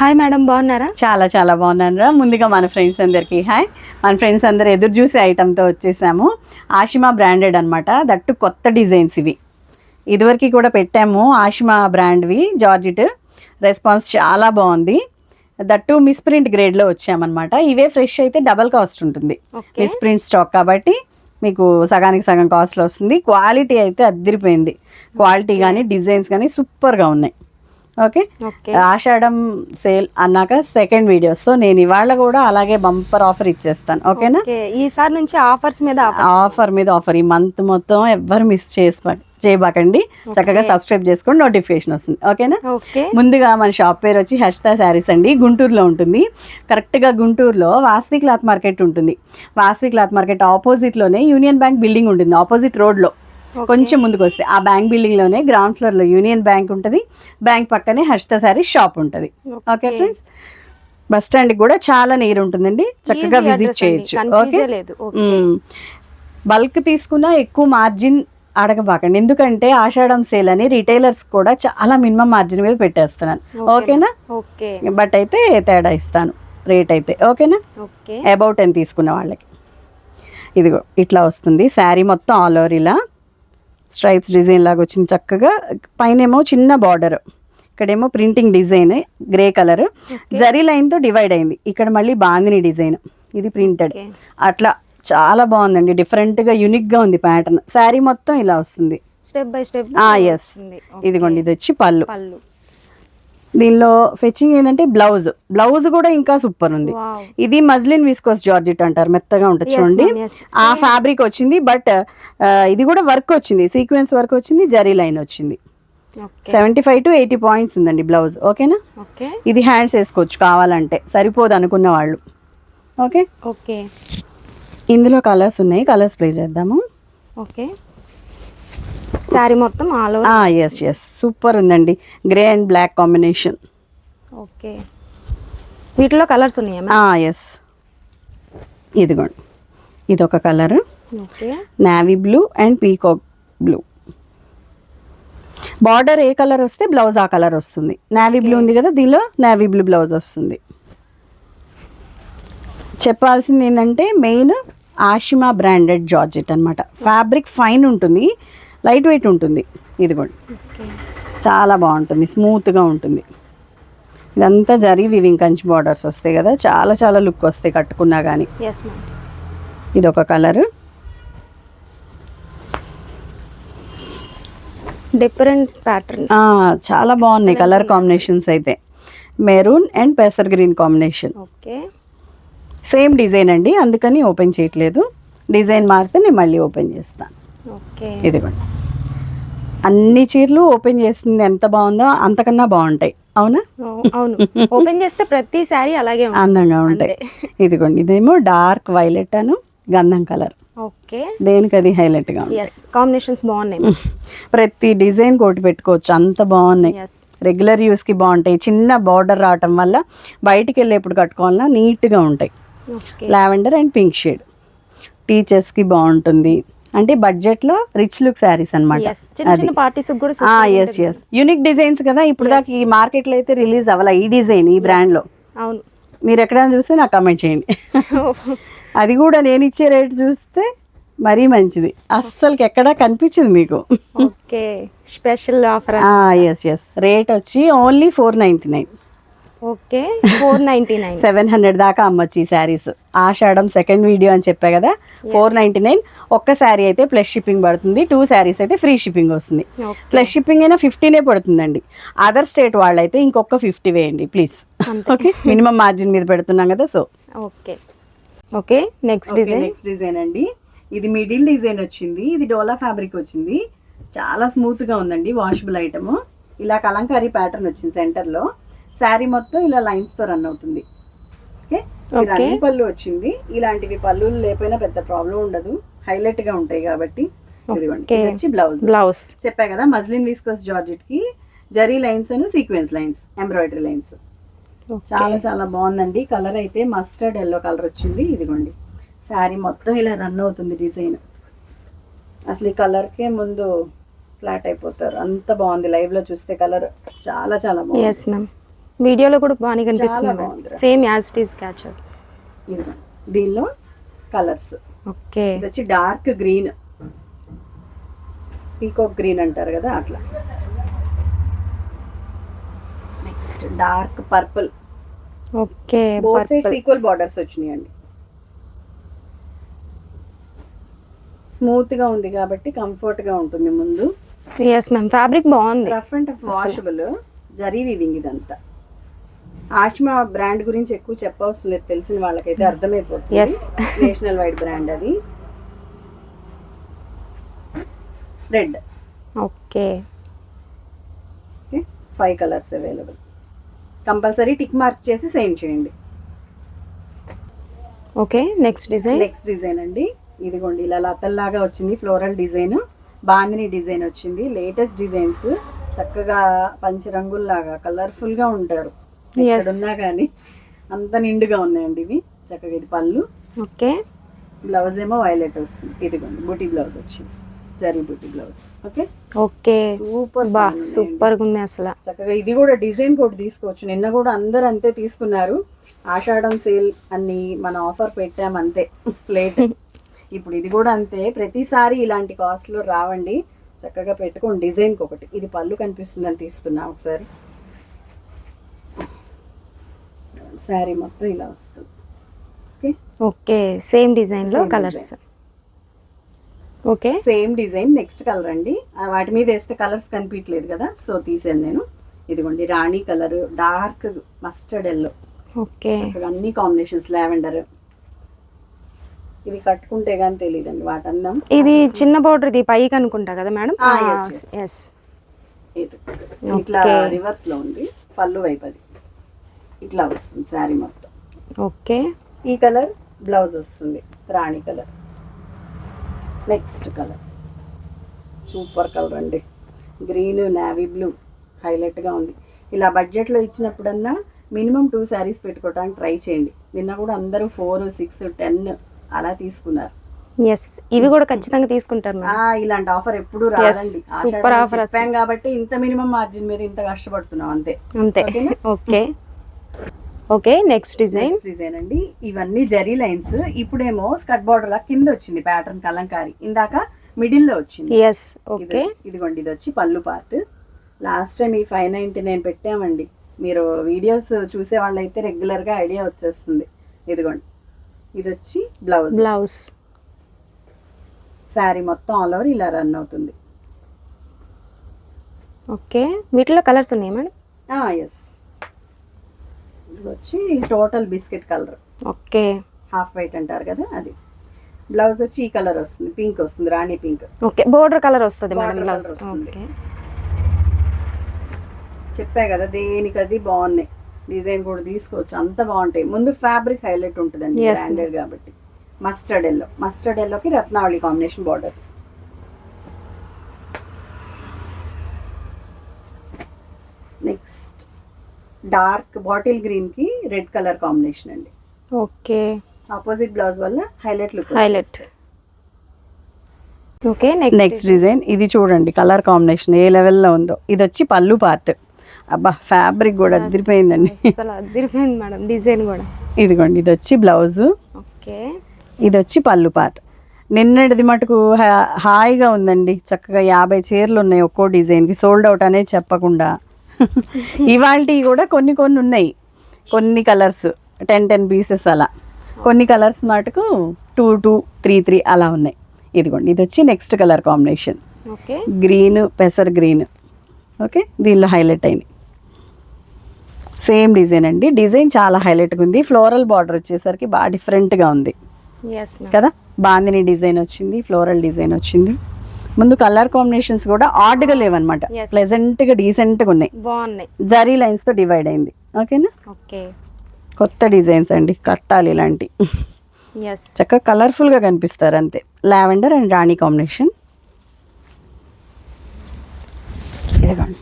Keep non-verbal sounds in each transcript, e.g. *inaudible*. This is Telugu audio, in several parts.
హాయ్ మేడం బాగున్నారా? చాలా చాలా బాగున్నాను రా. ముందుగా మన ఫ్రెండ్స్ అందరికీ హాయ్ మన ఫ్రెండ్స్ అందరు ఎదురు చూసే ఐటమ్తో వచ్చేసాము. ఆషిమా బ్రాండెడ్ అనమాట దట్టు కొత్త డిజైన్స్ ఇవి. ఇదివరకు కూడా పెట్టాము ఆషిమా బ్రాండ్వి జార్జిట్. రెస్పాన్స్ చాలా బాగుంది. దట్టు మిస్ప్రింట్ గ్రేడ్లో వచ్చామన్నమాట. ఇవే ఫ్రెష్ అయితే డబల్ కాస్ట్ ఉంటుంది. మిస్ప్రింట్ స్టాక్ కాబట్టి మీకు సగానికి సగం కాస్ట్లో వస్తుంది. క్వాలిటీ అయితే అద్దరిపోయింది క్వాలిటీ కానీ డిజైన్స్ కానీ సూపర్గా ఉన్నాయి. ఓకే? ఆషాఢం సేల్ అన్నాక సెకండ్ వీడియో సో నేను ఇవాళ కూడా అలాగే బంపర్ ఆఫర్ ఇచ్చేస్తాను. ఓకేనా? ఓకే. ఈసారి నుంచి ఆఫర్స్ మీద ఆఫర్ మీద ఆఫర్ ఈ మంత్ మొత్తం ఎవ్వరు మిస్ చేసి చేయబాకండి. చక్కగా సబ్స్క్రైబ్ చేసుకొని నోటిఫికేషన్ వస్తుంది. ఓకేనా? ఓకే. ముందుగా మన షాప్ పేరు వచ్చి హర్షిత శారీస్ అండి. గుంటూరులో ఉంటుంది. కరెక్ట్గా గుంటూరులో వాస్వి క్లాత్ మార్కెట్ ఉంటుంది. వాస్వి క్లాత్ మార్కెట్ ఆపోజిట్లోనే యూనియన్ బ్యాంక్ బిల్డింగ్ ఉంటుంది. ఆపోజిట్ రోడ్లో కొంచెం ముందుకు వస్తే ఆ బ్యాంక్ బిల్డింగ్లోనే గ్రౌండ్ ఫ్లోర్లో యూనియన్ బ్యాంక్ ఉంటుంది. బ్యాంక్ పక్కనే హర్షిత శారీస్ షాప్ ఉంటుంది. ఓకే ఫ్రెండ్స్ బస్ స్టాండ్కి కూడా చాలా నీరు ఉంటుందండి. చక్కగా విజిట్. చేయొచ్చు. ఓకే బల్క్ తీసుకున్నా ఎక్కువ మార్జిన్ అడగబాకండి. ఎందుకంటే ఆషాఢం సేల్ అని రిటైలర్స్ కూడా చాలా మినిమం మార్జిన్ మీద పెట్టేస్తున్నాను ఓకేనా ఓకే బట్ అయితే తేడా ఇస్తాను. రేట్ అయితే. ఓకేనా ఓకే అబౌట్ టెన్ తీసుకున్న వాళ్ళకి. ఇదిగో ఇట్లా వస్తుంది. శారీ మొత్తం ఆల్ ఓవర్ ఇలా. స్ట్రైప్స్ డిజైన్ లాగా వచ్చింది చక్కగా. పైన ఏమో చిన్న బార్డర్. ఇక్కడేమో printing design grey colour. Zari లైన్తో డివైడ్ అయింది. ఇక్కడ మళ్ళీ బాందిని డిజైన్. ఇది ప్రింటెడ్. అట్లా చాలా బాగుందండి. డిఫరెంట్గా యూనిక్గా ఉంది ప్యాటర్న్. శారీ మొత్తం ఇలా వస్తుంది. స్టెప్ బై స్టెప్ ఎస్ ఇదిగోండి ఇది వచ్చి పళ్ళు. పళ్ళు. దీనిలో ఫెచింగ్ ఏంటంటే బ్లౌజ్ బ్లౌజ్ కూడా ఇంకా సూపర్ ఉంది. ఇది మజ్లిన్ విస్కోస్ జార్జెట్ అంటారు. మెత్తగా ఉంటుంది చూడండి. ఆ ఫ్యాబ్రిక్ వచ్చింది బట్ ఇది కూడా వర్క్ వచ్చింది. సీక్వెన్స్ వర్క్ వచ్చింది జరీ లైన్ వచ్చింది. Seventy five to eighty points ఉందండి బ్లౌజ్ ఓకేనా ఓకే ఇది హ్యాండ్స్ వేసుకోవచ్చు కావాలంటే. సరిపోదు అనుకున్న వాళ్ళు. ఓకే ఓకే ఇందులో కలర్స్ ఉన్నాయి. కలర్స్ ప్లే చేద్దాము. ఓకే శారీ మొత్తం all over yes yes super ఉందండి. Grey and black combination okay. వీటిలో కలర్స్ ఉన్నాయా ఎస్ ఇదిగోండి. ఇది ఒక colour. Okay. Navy blue and peacock blue border A colour వస్తే బ్లౌజ్ ఆ కలర్ వస్తుంది. నావీ బ్లూ ఉంది కదా దీనిలో నావీ బ్లూ బ్లౌజ్ వస్తుంది. చెప్పాల్సింది ఏంటంటే మెయిన్ ఆషిమా బ్రాండెడ్ జార్జెట్ అనమాట ఫ్యాబ్రిక్ ఫైన్ ఉంటుంది. లైట్ వెయిట్ ఉంటుంది. ఇదిగోండి. ఓకే. చాలా బాగుంటుంది. స్మూత్గా ఉంటుంది. ఇదంతా జరీ వివింగ్ కంచి బార్డర్స్ వస్తాయి కదా. చాలా చాలా లుక్ వస్తాయి కట్టుకున్నా కానీ ఇది ఒక కలర్. డిఫరెంట్ ప్యాటర్న్స్ చాలా బాగున్నాయి కలర్ కాంబినేషన్స్ అయితే. Maroon and పెసర్ green combination. Okay. Same design అండి. అందుకని ఓపెన్ చేయట్లేదు. డిజైన్ మారితే నేను మళ్ళీ ఓపెన్ చేస్తాను. ఇదిగోండి. అన్ని చీరలు ఓపెన్ చేసింది ఎంత బాగుందో అంతకన్నా బాగుంటాయి. అవునా? అవును. ఓపెన్ చేస్తే ప్రతి శారీ అలాగే అందంగా ఉంటాయి. ఇదిగోండి ఇదేమో డార్క్ వైలెట్ అను గంధం కలర్. ఓకే. దేనికి అది హైలైట్గా ఉంది ఎస్ కాంబినేషన్స్ బాగున్నాయి. ప్రతి డిజైన్ కోటి పెట్టుకోవచ్చు అంత బాగున్నాయి. రెగ్యులర్ యూస్కి బాగుంటాయి. చిన్న బార్డర్ రావటం వల్ల బయటికి వెళ్ళేప్పుడు కట్టుకోవాలన్నా నీట్గా ఉంటాయి. Okay. Lavender and pink shade టీచర్స్కి బాగుంటుంది. అంటే బడ్జెట్లో రిచ్ లుక్ శారీస్ అనమాట ఎస్ చిన్న చిన్న పార్టీస్ కూడా super yes yes unique designs కదా ఇప్పుడు దాకా ఈ మార్కెట్లో అయితే రిలీజ్ అవ్వాల ఈ డిజైన్ ఈ బ్రాండ్లో అవును. మీరు ఎక్కడైనా చూస్తే నాకు కమెంట్ చేయండి. *laughs* అది కూడా నేను ఇచ్చే రేట్ చూస్తే మరీ మంచిది. అస్సలకి ఎక్కడా కనిపించింది మీకు. Okay special offer yes yes rate వచ్చి only four ninety nine okay four ninety nine seven hundred దాకా అమ్మొచ్చు ఈ శారీస్ ఆషాఢం సెకండ్ వీడియో అని చెప్పా కదా ఫోర్ నైంటీ నైన్ ఒక్క శారీ అయితే ప్లస్ షిప్పింగ్ పడుతుంది. టూ శారీస్ అయితే ఫ్రీ షిప్పింగ్ వస్తుంది. ప్లస్ షిప్పింగ్ అయినా ఫిఫ్టీనే పడుతుందండి. అదర్ స్టేట్ వాళ్ళైతే ఇంకొక ఫిఫ్టీ వేయండి ప్లీజ్ ఓకే మినిమం మార్జిన్ మీద పెడుతున్నాం కదా so okay okay next design next design అండి. ఇది మిడిల్ డిజైన్ వచ్చింది. ఇది డోలా ఫ్యాబ్రిక్ వచ్చింది. చాలా స్మూత్గా ఉందండి వాషబుల్ ఐటమ్ ఇలా కలంకారీ ప్యాటర్న్ వచ్చింది సెంటర్లో. శారీ మొత్తం ఇలా లైన్స్తో రన్ అవుతుంది. ఓకే రన్నింగ్ పళ్ళు వచ్చింది. ఇలాంటివి పళ్ళు లేకపోయినా పెద్ద ప్రాబ్లం ఉండదు. హైలైట్గా ఉంటాయి కాబట్టి వచ్చి బ్లౌజ్ బ్లౌజ్ చెప్పా కదా మజ్లిన్ విస్కస్ జార్జెట్కి జరీ లైన్స్ అను సీక్వెన్స్ లైన్స్ ఎంబ్రాయిడరీ లైన్స్ చాలా చాలా బాగుందండి. కలర్ అయితే మస్టర్డ్ ఎల్లో కలర్ వచ్చింది. ఇదిగోండి. శారీ మొత్తం ఇలా రన్ అవుతుంది డిజైన్ అసలు ఈ కలర్కే ముందు ఫ్లాట్ అయిపోతారు. అంత బాగుంది. లైవ్లో చూస్తే కలర్ చాలా చాలా బాగుంది. వీడియోలో కూడా బాగానే కనిపిస్తుంది. సేమ్ యాజ్ ఇట్ ఈస్ ఇదిగో దీనిలో కలర్స్ ఓకే. వచ్చి డార్క్ గ్రీన్ పీకాక్ గ్రీన్ అంటారు కదా అట్లా. Next dark purple okay both sides equal borders వచ్చినాయండి. స్మూత్గా ఉంది కాబట్టి కంఫర్ట్గా ఉంటుంది ముందు. ఎస్ మ్యామ్ ఫ్యాబ్రిక్ బాగుంది. రఫ్ అండ్ వాషబుల్ జరీ వీవింగ్ ఇదంతా. ఆష్మా బ్రాండ్ గురించి ఎక్కువ చెప్పవసరం లేదు. తెలిసిన వాళ్ళకైతే అర్థమైపోతుంది. నేషనల్ వైడ్ బ్రాండ్ అది. Red okay. Five colours available compulsory tick mark చేసి సెండ్ చేయండి. Okay. Next design next design అండి. ఇదిగోండి ఇలా లతల్లాగా వచ్చింది ఫ్లోరల్ డిజైన్ బాందిని డిజైన్ వచ్చింది. లేటెస్ట్ డిజైన్స్ చక్కగా పంచరంగుల్లాగా కలర్ఫుల్గా ఉంటారు. ఎక్కడున్నా కానీ అంత నిండుగా ఉన్నాయండి ఇవి. చక్కగా ఇది పళ్ళు. ఓకే. బ్లౌజ్ ఏమో వైలెట్ వస్తుంది. ఇదిగోండి బూటీ బ్లౌజ్ వచ్చింది. జరీ బూటీ బ్లౌజ్ ఓకే? ఓకే. సూపర్ బా సూపర్ ఉంది అసలు. చక్కగా ఇది కూడా డిజైన్ కూడా తీసుకోవచ్చు. నిన్న కూడా అందరు అంతే తీసుకున్నారు. ఆషాఢం సేల్ అని మన ఆఫర్ పెట్టాం అంతే. లేట్ *laughs* ఇప్పుడు ఇది కూడా అంతే. ప్రతిసారి ఇలాంటి కాస్ట్లో రావండి. చక్కగా పెట్టుకోండి. డిజైన్కి ఒకటి ఇది పళ్ళు కనిపిస్తుందని తీస్తున్నా ఒకసారి. శారీ మొత్తం ఇలా వస్తుంది. ఓకే? ఓకే సేమ్ డిజైన్లో Same colours okay. Same design next colour అండి. వాటి మీద వేస్తే కలర్స్ కనిపించలేదు కదా సో తీసాను నేను. ఇదిగోండి రాణి colour dark mustard yellow. Okay. అన్ని కాంబినేషన్స్ లావెండర్. ఇవి కట్టుకుంటే గానీ తెలియదండి వాటి అందం. ఇది చిన్న బోర్డర్ ఇది పైకి అనుకుంటా కదా మేడం. ఎస్ ఇది. ఇట్లా. రివర్స్లో ఉంది పళ్ళు వైపు అది. ఇట్లా వస్తుంది శారీ మొత్తం. ఓకే. ఈ కలర్ బ్లౌజ్ వస్తుంది రాణి colour. Next colour. Super colour అండి. గ్రీన్ నావీ బ్లూ హైలైట్గా ఉంది. ఇలా బడ్జెట్లో ఇచ్చినప్పుడన్నా మినిమం టూ శారీస్ పెట్టుకోవడానికి ట్రై చేయండి. నిన్న కూడా అందరూ ఫోర్ సిక్స్ టెన్ అలా తీసుకున్నారు. ఎస్ ఇవి కూడా ఖచ్చితంగా తీసుకుంటారు ఇలాంటి ఆఫర్ ఎప్పుడు రాదండి. offer చెప్పాం కాబట్టి ఇంత మినిమం మార్జిన్ మీద ఇంత కష్టపడుతున్నాం అంతే. అంతే? *laughs* Okay. Okay next design design అండి. ఇవన్నీ జరీ లైన్స్. ఇప్పుడేమో స్కట్ బార్డర్ లా కింద వచ్చింది ప్యాటర్న్ కలంకారీ. ఇందాక మిడిల్లో వచ్చింది. ఎస్ ఓకే ఇది- ఇదిగోండి ఇది వచ్చి పళ్ళు పార్ట్ లాస్ట్ టైం ఈ ఫైవ్ నైన్టీ నైన్ పెట్టామండి. మీరు వీడియోస్ చూసే వాళ్ళైతే రెగ్యులర్గా ఐడియా వచ్చేస్తుంది. ఇదిగోండి. ఇది వచ్చి బ్లౌజ్ బ్లౌజ్ శారీ మొత్తం ఆల్ ఓవర్ ఇలా రన్ అవుతుంది. ఓకే వీటిలో కలర్స్ ఉన్నాయి మేడం ఎస్ ఇది వచ్చి total biscuit colour. Okay. Half white అంటారు కదా అది. బ్లౌజ్ వచ్చి ఈ కలర్ వస్తుంది పింక్ వస్తుంది రాణి పింక్. ఓకే బోర్డర్ కలర్ వస్తుంది మేడం బ్లౌజ్. ఓకే. చెప్పా కదా దేనికి అది బాగున్నాయి. డిజైన్ కూడా తీసుకోవచ్చు అంత బాగుంటాయి. ముందు ఫ్యాబ్రిక్ హైలైట్ ఉంటుందండి బ్రాండెడ్ కాబట్టి. మస్టర్డ్ ఎల్లో మస్టర్డ్ ఎల్లోకి Ratnavali combination borders next dark bottle గ్రీన్కి రెడ్ కలర్ కాంబినేషన్ అండి. ఓకే. ఆపోజిట్ బ్లౌజ్ వల్ల highlight look highlight. Okay next next design ఇది చూడండి కలర్ కాంబినేషన్ ఏ లెవెల్లో ఉందో. ఇది వచ్చి పళ్ళు పార్ట్ అబ్బా ఫ్యాబ్రిక్ కూడా అదిరిపోయిందండి. అసలు అదిరిపోయింది మేడం డిజైన్ కూడా. ఇదిగోండి ఇది వచ్చి బ్లౌజ్. ఓకే. ఇది వచ్చి పళ్ళు పార్ట్ నిన్నటిది మటుకు హా- హాయిగా ఉందండి. చక్కగా యాభై చీరలు ఉన్నాయి ఒక్కో డిజైన్కి సోల్డ్ అవుట్ అనేది చెప్పకుండా. *laughs* ఇవాళ కూడా కొన్ని కొన్ని ఉన్నాయి. కొన్ని కలర్స్ టెన్ టెన్ పీసెస్ అలా. కొన్ని కలర్స్ మటుకు టూ టూ త్రీ త్రీ అలా ఉన్నాయి. ఇదిగోండి ఇది వచ్చి next colour combination okay. Green పెసర్ green okay దీనిలో హైలైట్ అయింది. సేమ్ డిజైన్ అండి. డిజైన్ చాలా హైలైట్గా ఉంది. ఫ్లోరల్ బార్డర్ వచ్చేసరికి బాగా డిఫరెంట్గా ఉంది. కదా? బాందిని డిజైన్ వచ్చింది ఫ్లోరల్ డిజైన్ వచ్చింది. ముందు కలర్ కాంబినేషన్స్ కూడా ఆడ్గా లేవన్నమాట. Yes. ప్లెజెంట్గా డీసెంట్గా ఉన్నాయి. బాగున్నాయి. జరీ లైన్స్తో డివైడ్ అయింది. ఓకేనా? ఓకే. కొత్త డిజైన్స్ అండి. కట్టాలి ఇలాంటి. చక్కగా కలర్ఫుల్గా కనిపిస్తారు అంతే. లావెండర్ అండ్ రాణి కాంబినేషన్ ఇదిగోండి.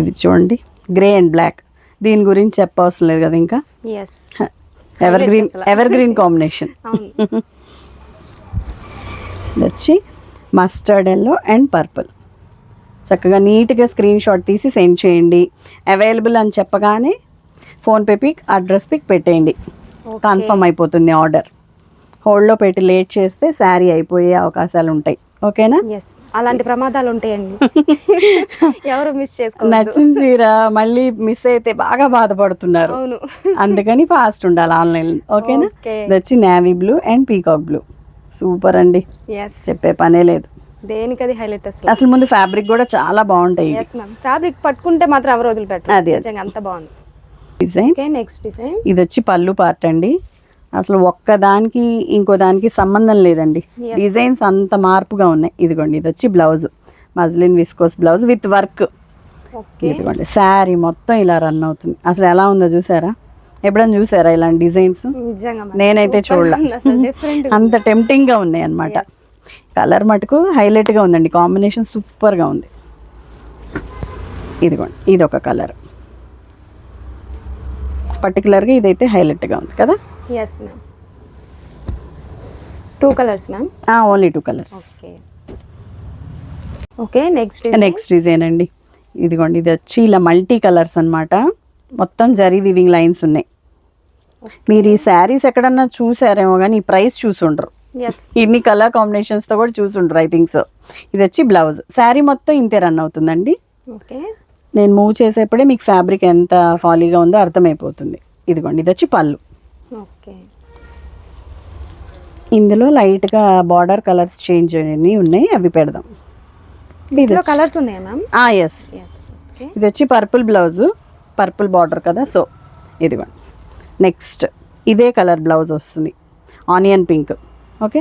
ఇది చూడండి. గ్రే అండ్ బ్లాక్ దీని గురించి చెప్పవసరం లేదు కదా ఇంకా? Ever green. Ever green combination వచ్చి మస్టర్డ్ ఎల్లో అండ్ పర్పుల్ చక్కగా నీట్గా స్క్రీన్ షాట్ తీసి సెండ్ చేయండి. అవైలబుల్ అని చెప్పగానే ఫోన్పే పిక్ అడ్రస్ పిక్ పెట్టేయండి. కన్ఫర్మ్ అయిపోతుంది ఆర్డర్ హోల్డ్లో పెట్టి లేట్ చేస్తే శారీ అయిపోయే అవకాశాలు ఉంటాయి. ఓకేనా అలాంటి ప్రమాదాలు ఉంటాయండి. *laughs* ఎవరు మిస్ చేసుకోవద్దు. నచ్చిన చీర మళ్ళీ మిస్ అయితే బాగా బాధపడుతున్నారు. అందుకని ఫాస్ట్ ఉండాలి ఆన్లైన్ ఓకేనా వచ్చి navy blue and peacock blue super అండి. చెప్పే పనే లేదు. దేనికి అది హైలైట్ అసలు? అసలు ముందు ఫ్యాబ్రిక్ కూడా చాలా బాగుంటాయి ఫ్యాబ్రిక్ పట్టుకుంటే మాత్రం ఎవరు వదిలిపెట్టరు. అది, అంత బాగుంది. డిజైన్ ఓకే నెక్స్ట్ డిజైన్ ఇది వచ్చి పళ్ళు పార్ట్ అండి. అసలు ఒక్క దానికి ఇంకో దానికి సంబంధం లేదండి. డిజైన్స్ అంత మార్పుగా ఉన్నాయి. ఇదిగోండి ఇది వచ్చి blouse muslin viscose blouse with work ఇదిగోండి శారీ మొత్తం ఇలా రన్ అవుతుంది. అసలు ఎలా ఉందో చూసారా? ఎప్పుడైనా చూసారా ఇలాంటి డిజైన్స్. నేనైతే చూడలే. అంత టెంప్టింగ్గా ఉన్నాయి అన్నమాట. కలర్ మటుకు హైలైట్గా ఉందండి. కాంబినేషన్ సూపర్గా ఉంది. ఇదిగోండి ఇది ఒక కలర్ పర్టికులర్గా ఇదైతే హైలైట్గా ఉంది కదా? Yes ma'am two colours ma'am only two colours okay okay next next design అండి. ఇదిగోండి ఇది వచ్చి ఇలా మల్టీ కలర్స్ అన్నమాట. మొత్తం జరీ వివింగ్ లైన్స్ ఉన్నాయి. మీరు ఈ శారీస్ ఎక్కడన్నా చూసారేమో కానీ ఈ ప్రైస్ చూసుండ్రు. ఇన్ని కలర్ కాంబినేషన్స్తో కూడా చూసుండ్రు ఐ థింక్ సో ఇది వచ్చి బ్లౌజ్ శారీ మొత్తం ఇంతే రన్ అవుతుందండి. ఓకే. నేను మూవ్ చేసేప్పుడే మీకు ఫ్యాబ్రిక్ ఎంత ఫాలీగా ఉందో అర్థమైపోతుంది. ఇదిగోండి ఇది వచ్చి పళ్ళు. ఓకే. ఇందులో లైట్గా బార్డర్ కలర్స్ చేంజ్ అయినవి ఉన్నాయి అవి పెడదాం. కలర్స్ ఉన్నాయా మ్యామ్? ఎస్ ఇది వచ్చి పర్పుల్ బ్లౌజ్ పర్పుల్ బార్డర్ కదా సో ఇదిగోండి నెక్స్ట్ ఇదే కలర్ బ్లౌజ్ వస్తుంది. Onion pink okay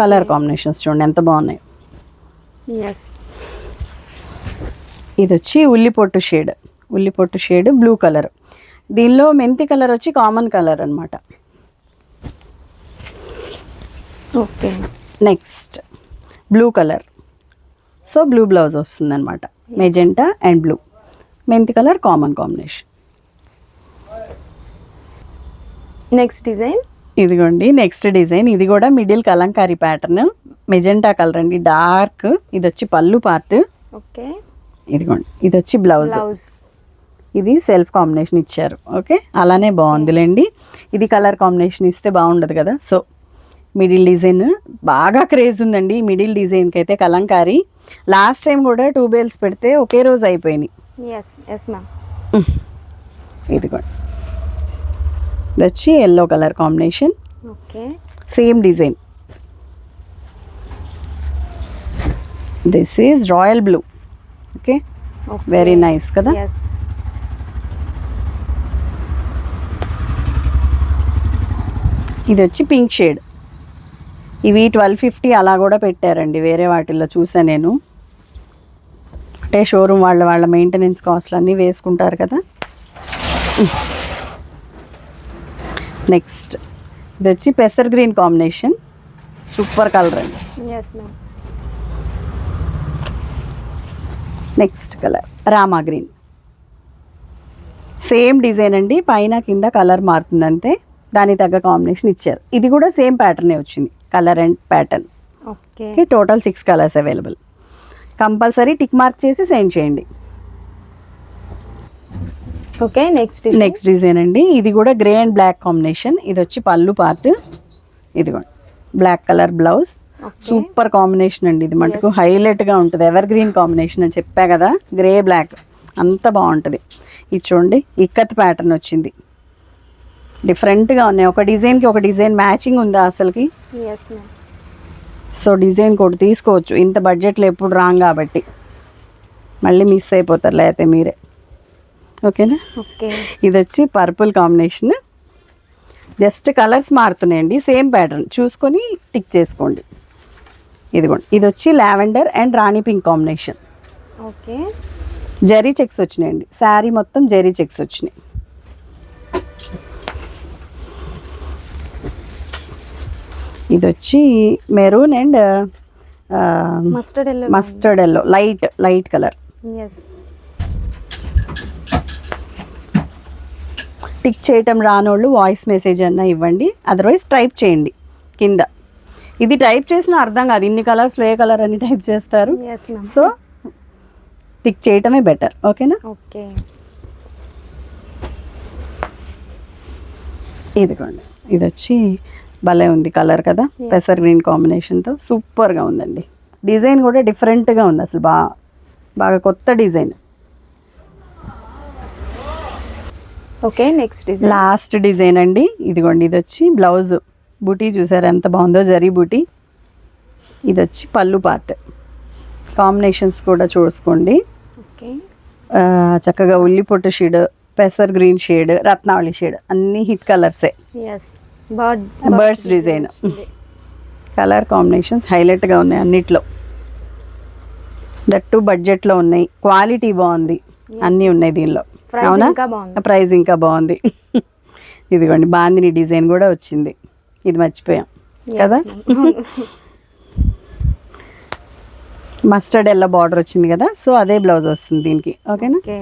colour combinations చూడండి ఎంత బాగున్నాయి. ఎస్ ఇది వచ్చి ఉల్లిపొట్టు షేడ్. ఉల్లిపొట్టు షేడ్ బ్లూ కలర్ దీనిలో మెంతి కలర్ వచ్చి కామన్ కలర్ అన్నమాట. Okay next blue colour so blue blouse వస్తుంది అనమాట మెజెంటా అండ్ బ్లూ మెంతి colour common combination next design ఇదిగోండి నెక్స్ట్ డిజైన్ ఇది కూడా middle Kalamkari pattern magenta colour అండి డార్క్ ఇది వచ్చి పళ్ళు పార్ట్ ఓకే. ఇదిగోండి ఇది వచ్చి బ్లౌజ్ బ్లౌజ్ ఇది సెల్ఫ్ కాంబినేషన్ ఇచ్చారు. ఓకే? అలానే బాగుందిలేండి. ఇది కలర్ కాంబినేషన్ ఇస్తే బాగుండదు కదా? సో మిడిల్ డిజైన్ బాగా క్రేజ్ ఉందండి. మిడిల్ డిజైన్కి అయితే కలంకారీ. లాస్ట్ టైం కూడా టూ బేల్స్ పెడితే ఒకే రోజు అయిపోయినాయి. ఎస్ ఎస్ మ్యామ్ ఇదిగోండి ఇది వచ్చి yellow colour combination okay same design this is royal blue okay very nice కదా? ఇది వచ్చి పింక్ షేడ్ ఇవి ట్వెల్వ్ ఫిఫ్టీ అలా కూడా పెట్టారండి. వేరే వాటిల్లో చూసా నేను. అంటే షోరూమ్ వాళ్ళ వాళ్ళ మెయింటెనెన్స్ కాస్ట్లు అన్నీ వేసుకుంటారు కదా. నెక్స్ట్ ఇది వచ్చి పెసర్ గ్రీన్ కాంబినేషన్. సూపర్ కలర్ అండి. నెక్స్ట్ కలర్ రామా గ్రీన్. సేమ్ డిజైన్ అండి పైన కింద కలర్ మారుతుంది అంతే. దానికి తగ్గ కాంబినేషన్ ఇచ్చారు. ఇది కూడా సేమ్ ప్యాటర్నే వచ్చింది colour and pattern. Okay total six colours available. Compulsory tick mark చేసి సెండ్ చేయండి. Okay next design next design అండి. ఇది కూడా గ్రే అండ్ బ్లాక్ కాంబినేషన్ ఇది వచ్చి పళ్ళు పార్ట్ ఇదిగోండి. Black colour blouse super combination అండి ఇది. మటుకు. హైలైట్గా ఉంటుంది. ఎవర్ గ్రీన్ కాంబినేషన్ అని చెప్పా కదా. గ్రే బ్లాక్ అంత బాగుంటుంది. ఇది చూడండి. ఇక్కత్ ప్యాటర్న్ వచ్చింది. డిఫరెంట్గా ఉన్నాయి. ఒక డిజైన్కి ఒక డిజైన్ మ్యాచింగ్ ఉందా అసలుకి? సో డిజైన్ కూడా తీసుకోవచ్చు. ఇంత బడ్జెట్లో ఎప్పుడు రాంగ్ కాబట్టి. మళ్ళీ మిస్ అయిపోతారు లేకపోతే మీరే. ఓకేనా? ఓకే. ఇది వచ్చి పర్పుల్ కాంబినేషన్ జస్ట్ కలర్స్ మారుతున్నాయండి. సేమ్ ప్యాటర్న్ చూసుకొని టిక్ చేసుకోండి. ఇదిగోండి. ఇది వచ్చి లావెండర్ అండ్ రాణి pink combination okay. Zari checks వచ్చినాయండి. శారీ మొత్తం జరీ చెక్స్ వచ్చినాయి. ఇది వచ్చి maroon and mustard yellow mustard yellow light light colour yes tick చేయటం రానోళ్ళు వాయిస్ మెసేజ్ అన్న ఇవ్వండి. అదర్వైజ్ టైప్ చేయండి. కింద. ఇది టైప్ చేసిన అర్థం కాదు. ఇన్ని కలర్స్ ఏ కలర్ అని టైప్ చేస్తారు. సో టిక్ చేయటమే బెటర్ ఓకేనా ఓకే ఇదిగోండి. ఇది వచ్చి భలే ఉంది కలర్ కదా. పెసర్ గ్రీన్ కాంబినేషన్తో సూపర్గా ఉందండి. డిజైన్ కూడా డిఫరెంట్గా ఉంది అసలు బాగా బాగా కొత్త design. Okay next design. Last design అండి. ఇదిగోండి ఇది వచ్చి బ్లౌజ్. బూటీ చూసారు ఎంత బాగుందో? జరీ బూటీ. ఇది వచ్చి పళ్ళు పార్ట్. కాంబినేషన్స్ కూడా చూసుకోండి. ఓకే. చక్కగా ఉల్లి పొట్టు షేడ్ పెసర్ గ్రీన్ షేడ్ రత్నావళి షేడ్ అన్ని హిట్ కలర్సే. Yes bird Birds design. Colour combinations హైలైట్గా ఉన్నాయి అన్నిట్లో. దట్టు బడ్జెట్లో ఉన్నాయి. క్వాలిటీ బాగుంది. అన్నీ ఉన్నాయి దీనిలో. అవునా? ప్రైస్ ఇంకా బాగుంది. *laughs* ఇదిగోండి బాందిని డిజైన్ కూడా వచ్చింది. ఇది మర్చిపోయాం. కదా? మస్టర్డ్ ఎల్లో బార్డర్ వచ్చింది కదా? సో అదే బ్లౌజ్ వస్తుంది దీనికి. ఓకేనా? ఓకే.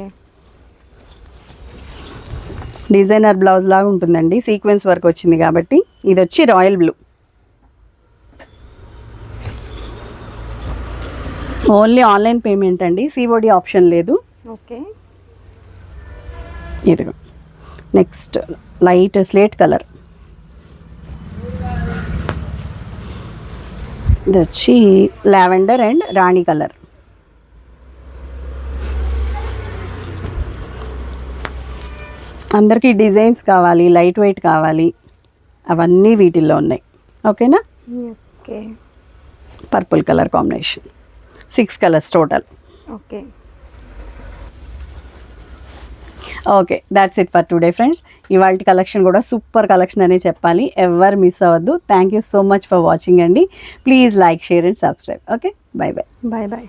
డిజైనర్ బ్లౌజ్ లాగా ఉంటుందండి. సీక్వెన్స్ వర్క్ వచ్చింది కాబట్టి ఇది వచ్చి royal blue. Only online payment అండి. సిఓడి ఆప్షన్ లేదు. ఓకే. ఇదిగో. Next light slate colour. ఇది వచ్చి లావెండర్ అండ్ రాణి కలర్. అందరికీ డిజైన్స్ కావాలి లైట్ వెయిట్ కావాలి అవన్నీ వీటిల్లో ఉన్నాయి. ఓకేనా? Okay. Purple colour combination. Six colours total. Okay. Okay that's it for today friends ఇవాళ కలెక్షన్ కూడా సూపర్ కలెక్షన్ అనే చెప్పాలి. ఎవరు మిస్ అవ్వద్దు. Thank you so much for watching అండి. Please like share and subscribe okay bye bye bye bye